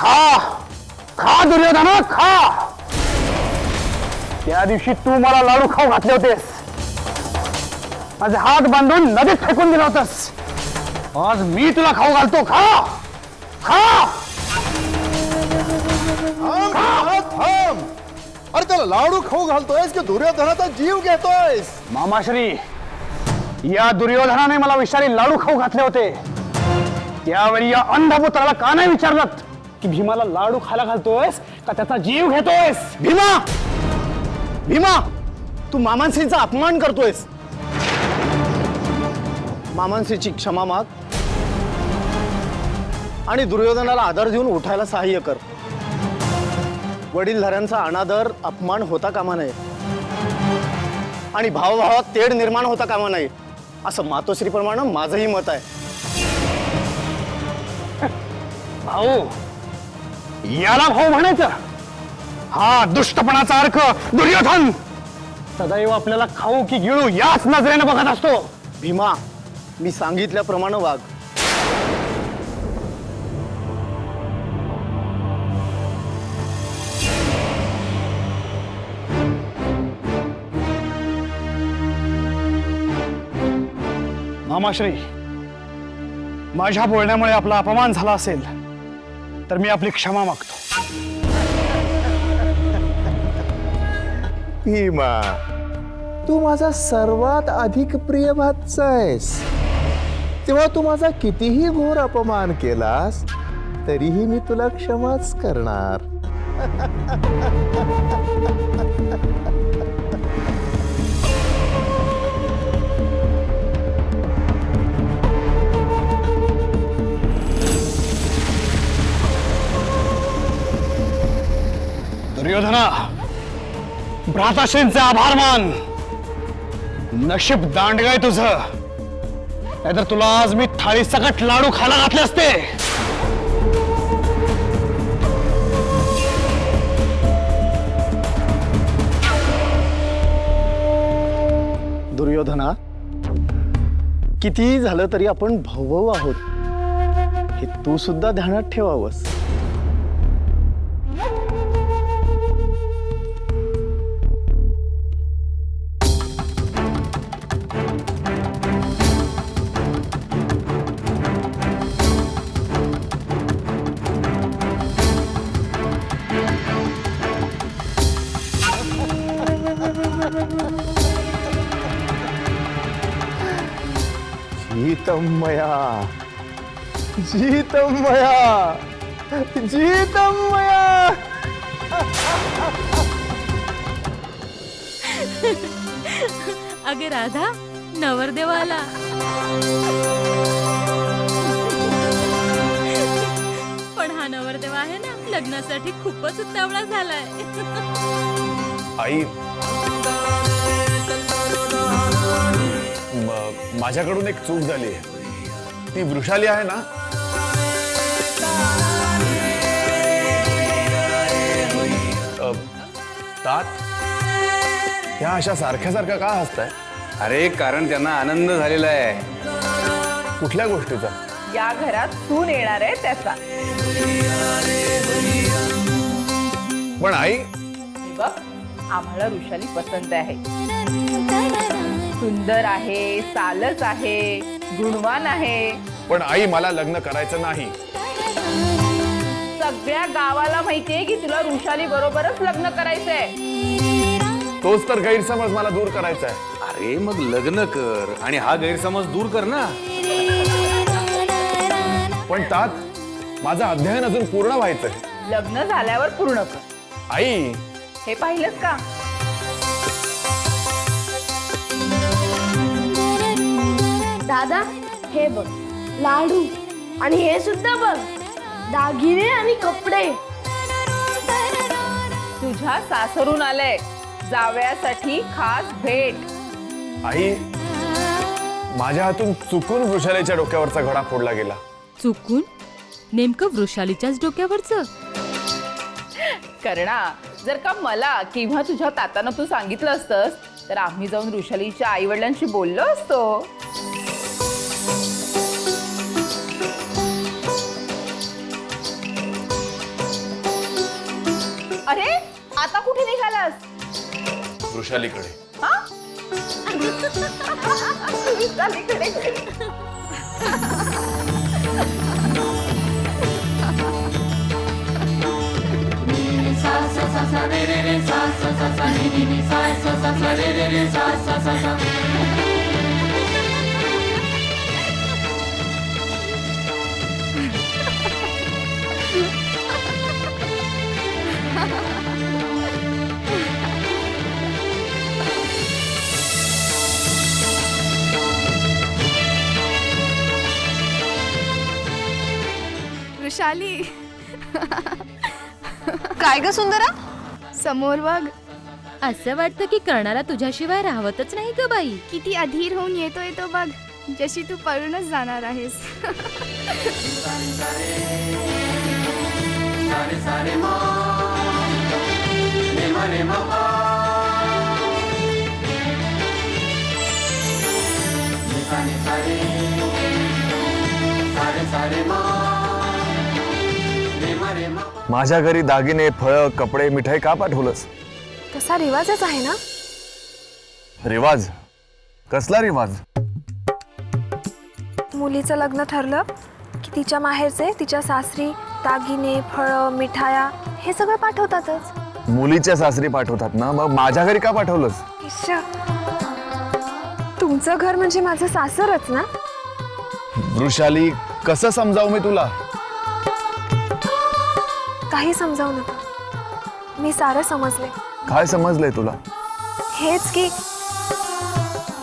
खा खा दुर्योधना खा त्या दिवशी तू मला लाडू खाऊ घातले होतेस. माझे हात बांधून नदीत फेकून दिला होतास. आज मी तुला खाऊ घालतो. खा! खा! थांब, थांब, थांब. अरे त्याला लाडू खाऊ घालतोयस की दुर्योधनाचा जीव घेतोयस? मामाश्री या दुर्योधनाने मला विषारी लाडू खाऊ घातले होते. त्यावेळी या अंधपुत्राला का नाही विचारलं की भीमाला लाडू खायला घालतोयस का त्याचा जीव घेतोयस? भीमा! भीमा तू मामांसीचा अपमान करतोयस. मामांसीची क्षमा माग आणि दुर्योधनाला आदर देऊन उठायला सहाय्य कर. वडीलधाऱ्यांचा अनादर अपमान होता कामा नये. आणि भावभावात तेढ निर्माण होता कामा नये. असं मातोश्रीप्रमाणे माझंही मत आहे. भाऊ याला भाऊ म्हणायचं. हा दुष्टपणाचा अर्थ दुर्योधन! सदैव आपल्याला खाऊ की गिळू याच नजरेने बघत असतो. भीमा मी सांगितल्याप्रमाणे वाघ मामाश्री माझ्या बोलण्यामुळे आपला अपमान झाला असेल तर मी आपली क्षमा मागतो. भीमा तू माझा सर्वात अधिक प्रिय भातचा आहेस. तेव्हा तू माझा कितीही घोर अपमान केलास तरीही मी तुला क्षमाच करणार. दुर्योधना भ्राताश्रींचे आभार मान. नशीब दांडगाय तुझं. नाहीतर तुला आज मी थाळी सकट लाडू खायला घातले असते. दुर्योधना कितीही झालं तरी आपण भाऊ आहोत. हे तू सुद्धा ध्यानात ठेवावंस. जीतम मया जीतम मया जीतम मया अगे राधा नवरदेवाला. पण हा नवरदेव आहे ना लग्नासाठी खूपच उतावळा झालाय. आई माझ्याकडून एक चूक झाली ती वृषाली आहे ना? तात ह्या अशा सारख्या सारख्या का हसताय? अरे कारण त्यांना आनंद झालेला आहे. कुठल्या गोष्टीचा? या घरात सून येणार आहे त्याचा. पण आई बघ आम्हाला ऋषाली पसंत आहे. सुंदर आहे सालच आहे गुणवान आहे. पण आई मला लग्न करायचं नाही. सगळ्या गावाला माहितीये की तुला ऋषाली बरोबरच लग्न करायचंय. तोच तर गैरसमज मला दूर करायचा आहे अरे मग लग्न कर आणि हा गैरसमज दूर कर ना. पण तात माझं अध्ययन अजून पूर्ण व्हायचंय. लग्न झाल्यावर पूर्ण कर. आई. हे पाहिलंस का? दादा हे बघ लाडू आणि हे सुद्धा बघ दागिने आणि कपडे. तुझ्या सासरून आलंय जावयासाठी खास भेट. आई माझ्या हातून चुकून वृषालीच्या डोक्यावरचा घडा फोडला गेला. चुकून? नेमकं वृषालीच्याच डोक्यावरचं? कर्णा जर का मला किंवा तुझ्या तातानं तू सांगितलं असतंस तर आम्ही जाऊन ऋषालीच्या आई वडिलांशी बोललो असतो. अरे आता कुठे निघालास वृषालीकडे हा ऋषालीकडे वृषाली काय ग सुंदरा समोर बघ असं वाटतं की कर्णाला तुझ्याशिवाय राहवतच नाही ग बाई किती अधीर होऊन येतोय तो बघ जशी तू पळूनच जाणार आहेस माझ्या घरी दागिने फळं कपडे मिठाई का पाठवलंस? तसा रिवाजच आहे ना? रिवाज? कसला रिवाज? मुलीचं लग्न ठरलं की तिच्या माहेरचे तिच्या सासरी दागिने फळं मिठाया हे सगळं पाठवतातच. मुलीच्या सासरी पाठवतात ना? मग माझ्या घरी का पाठवलंस. तुमचं घर म्हणजे माझं सासरच ना? वृषाली कसं समजावू मी तुला? काही समजावू नका. मी सारं समजले. काय समजलंय तुला? हेच की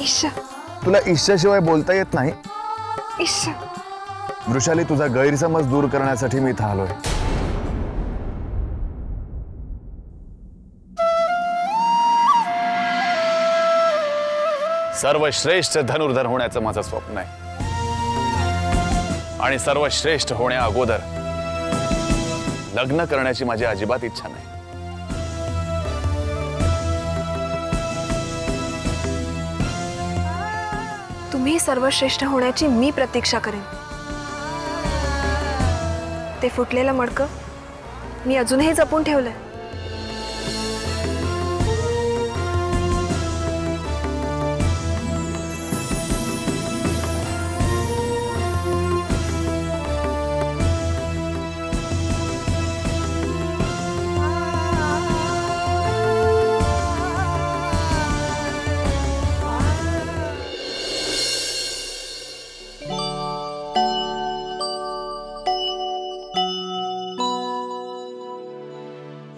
इश्श तुला ईश्च्याशिवाय बोलता येत नाही? इश्श वृषाली तुझा गैरसमज दूर करण्यासाठी मी इथं आलोय सर्वश्रेष्ठ धनुर्धर होण्याचं माझं स्वप्न आहे. आणि सर्वश्रेष्ठ होण्या अगोदर लग्न करण्याची माझी अजिबात इच्छा नाही. तुम्ही सर्वश्रेष्ठ होण्याची मी प्रतीक्षा करेन. ते फुटलेलं मडकं मी अजूनही जपून ठेवलंय.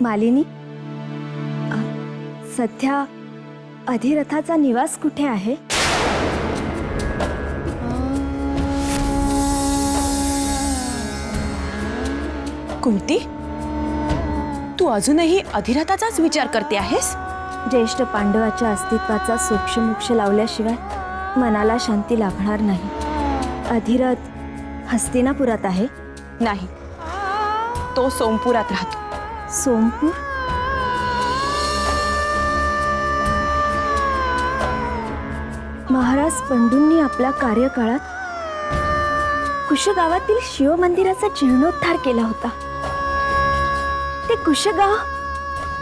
मालिनी? सध्या अधिरथाचा निवास कुठे आहे? कुंती? तू अजूनही अधिरथाचाच विचार करते आहेस? ज्येष्ठ पांडवाच्या अस्तित्वाचा सोक्षमोक्ष लावल्याशिवाय मनाला शांती लाभणार नाही. अधिरथ हस्तिनापुरात आहे? नाही. तो सोमपुरात राहतो. सोमपूर महाराज पंडूंनी आपल्या कार्यकाळात कुशगावातील शिवमंदिराचा जीर्णोद्धार केला होता. ते कुशगाव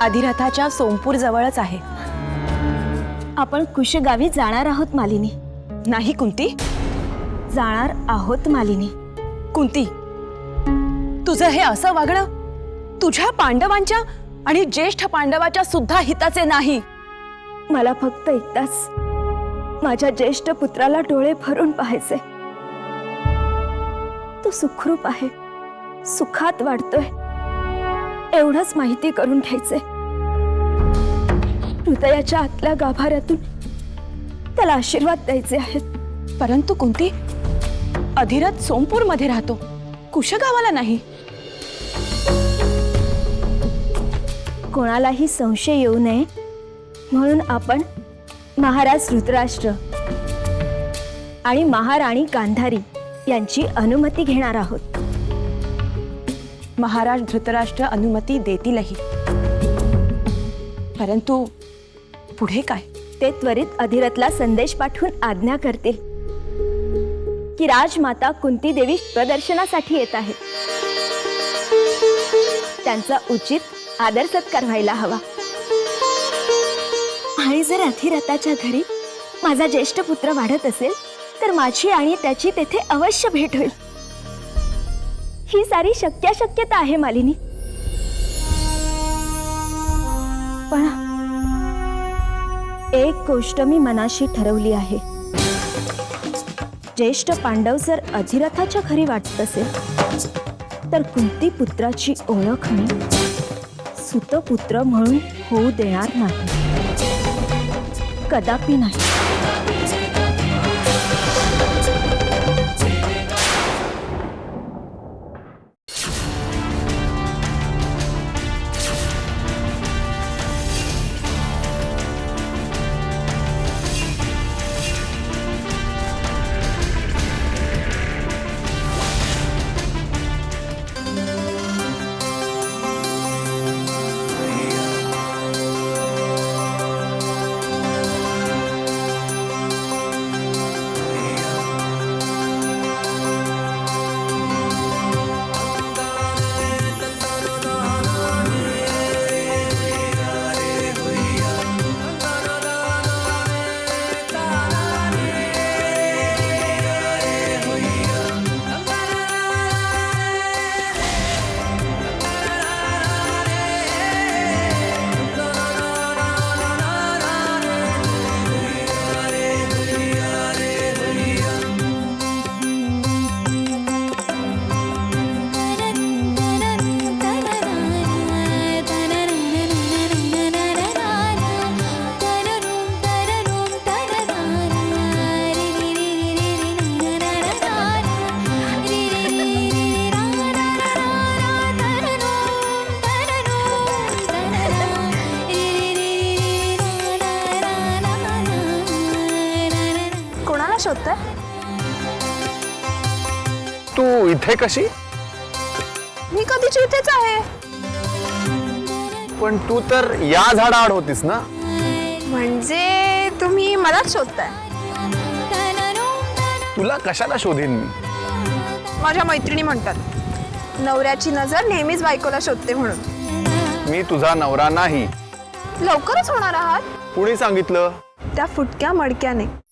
अधिरथाच्या सोमपूर जवळच आहे. आपण कुशगावी जाणार आहोत मालिनी. नाही कुंती. जाणार आहोत मालिनी. कुंती तुझं हे असं वागणं तुझ्या पांडवांच्या आणि ज्येष्ठ पांडवाच्या सुद्धा हिताचे नाही. मला फक्त एकदाच माझ्या ज्येष्ठ पुत्राला डोळे भरून पाहायचे तो सुखरूप आहे. सुखात वाढतोय. एवढंच माहिती करून घ्यायचे हृदयाच्या आतल्या गाभाऱ्यातून त्याला आशीर्वाद द्यायचे आहेत. परंतु कुंती अधिरथ सोमपूरमध्ये राहतो. कुशगावाला नाही. कोणालाही संशय येऊ नये म्हणून आपण महाराज धृतराष्ट्र आणि महाराणी गांधारी यांची अनुमती घेणार आहोत. महाराज धृतराष्ट्र अनुमती देतीलही. परंतु पुढे काय? ते त्वरित अधिरथला संदेश पाठवून आज्ञा करतील की राजमाता कुंती देवी प्रदर्शनासाठी येत आहेत. त्यांचा उचित आदर सत्कार व्हायला हवा. आणि जर अधिरथाच्या घरी माझा ज्येष्ठ पुत्र वाढत असेल तर माझी आणि त्याची तेथे अवश्य भेट होईल. ही सारी शक्याशक्यता आहे मालिनी. पण एक गोष्ट मी मनाशी ठरवली आहे. ज्येष्ठ पांडव जर अधिरथाच्या घरी वाटत असेल तर कुंती पुत्राची ओळख मी सुतपुत्र म्हणून होऊ देणार नाही. कदापि नाही. इथे कशी? मी कधीची इथेच आहे. पण तू तर या झाडाआड होतीस ना? म्हणजे तुम्ही मलाच शोधताय. तुला कशाला शोधीन मी? माझ्या मैत्रिणी म्हणतात नवऱ्याची नजर नेहमीच बायकोला शोधते म्हणून. मी तुझा नवरा नाही. लवकरच होणार आहात. कुणी सांगितलं? त्या फुटक्या मडक्याने.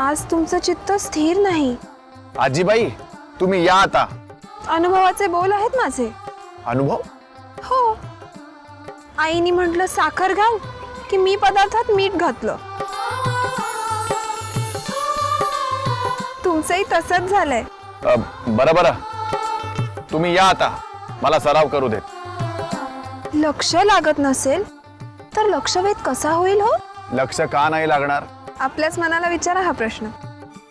आज तुमचं चित्त स्थिर नाही. आजीबाई तुम्ही या आता. अनुभवाचे बोल आहेत माझे. अनुभव? हो. आईनी म्हटलं साखर घाल की मी पदार्थात मीठ घातलं. तुमचंही तसंच झालंय. अ, बरं बरं. तुम्ही या आता. मला सराव करू देत. लक्ष लागत नसेल तर लक्षवेध कसा होईल हो? लक्ष का नाही लागणार? आपल्याच मनाला विचारा हा प्रश्न.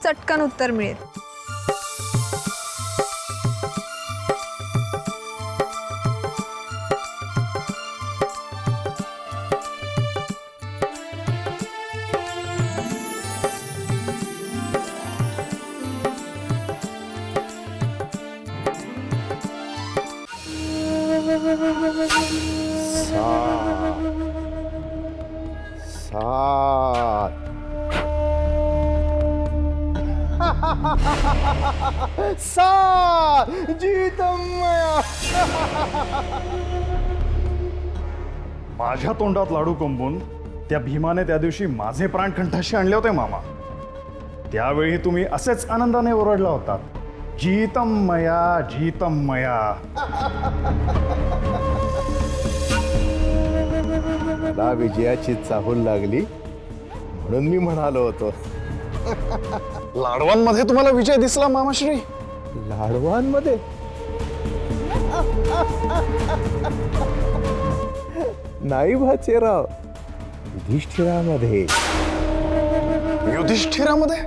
चटकन उत्तर मिळेल. माझ्या तोंडात लाडू कोंबून त्या भीमाने त्या दिवशी माझे प्राण कंठाशी आणले होते मामा. त्यावेळी तुम्ही असेच आनंदाने ओरडला होतात जीतम मया जीतम मया. मला विजयाची चाहूल लागली म्हणून मी म्हणालो होतो. लाडवांमध्ये तुम्हाला विजय दिसला मामाश्री. लाडवांमध्ये? नाही भाचेराव युधिष्ठिरामध्ये. युधिष्ठिरामध्ये?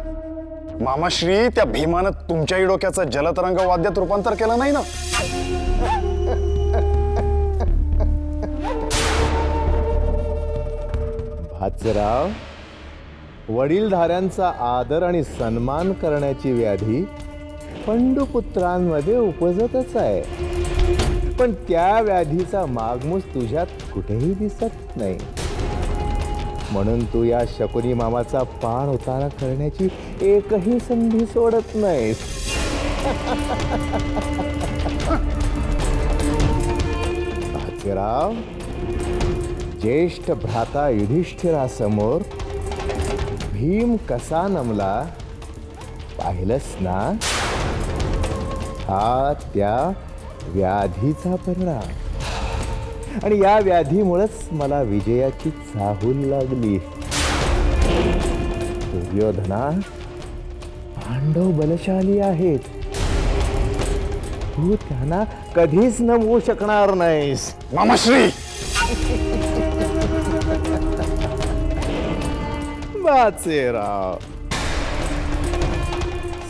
मामाश्री त्या भीमानं तुमच्याही डोक्याचा जलतरंग वाद्यात रूपांतर केलं नाही ना? भाचराव वडीलधाऱ्यांचा आदर आणि सन्मान करण्याची व्याधी पंडुपुत्रांमध्ये उपजतच आहे. पण त्या व्याधीचा मागमूस तुझ्यात कुठेही दिसत नाही. म्हणून तू या शकुनी मामाचा पाण उतारा करण्याची एकही संधी सोडत नाहीस. भाजीराव ज्येष्ठ भ्राता युधिष्ठिरासमोर भीम कसा नमला? पाहिलंस ना? हा त्या व्याधीचा परिणाम. आणि या व्याधीमुळेच मला विजयाची चाहूल लागली. दुर्योधना पांडव बलशाली आहेत. तू त्यांना कधीच नमवू शकणार नाहीस. मामाश्री! बाचेराव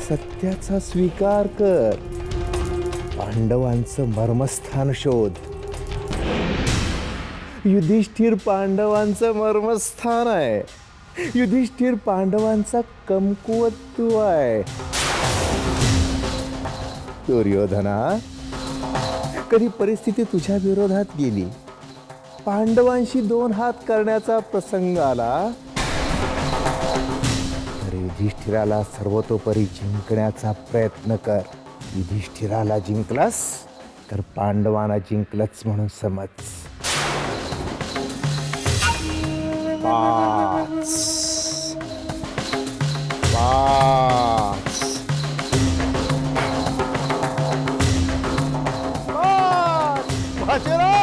सत्याचा स्वीकार कर पांडवांचं मर्मस्थान शोध युधिष्ठिर पांडवांचं मर्मस्थान आहे युधिष्ठिर पांडवांचा कमकुवत आहे दुर्योधना कधी परिस्थिती तुझ्या विरोधात गेली पांडवांशी दोन हात करण्याचा प्रसंग आला युधिष्ठिराला सर्वतोपरी जिंकण्याचा प्रयत्न कर. युधिष्ठिराला जिंकलास तर पांडवांना जिंकलंच म्हणून समज. पाच. पाच. पाच.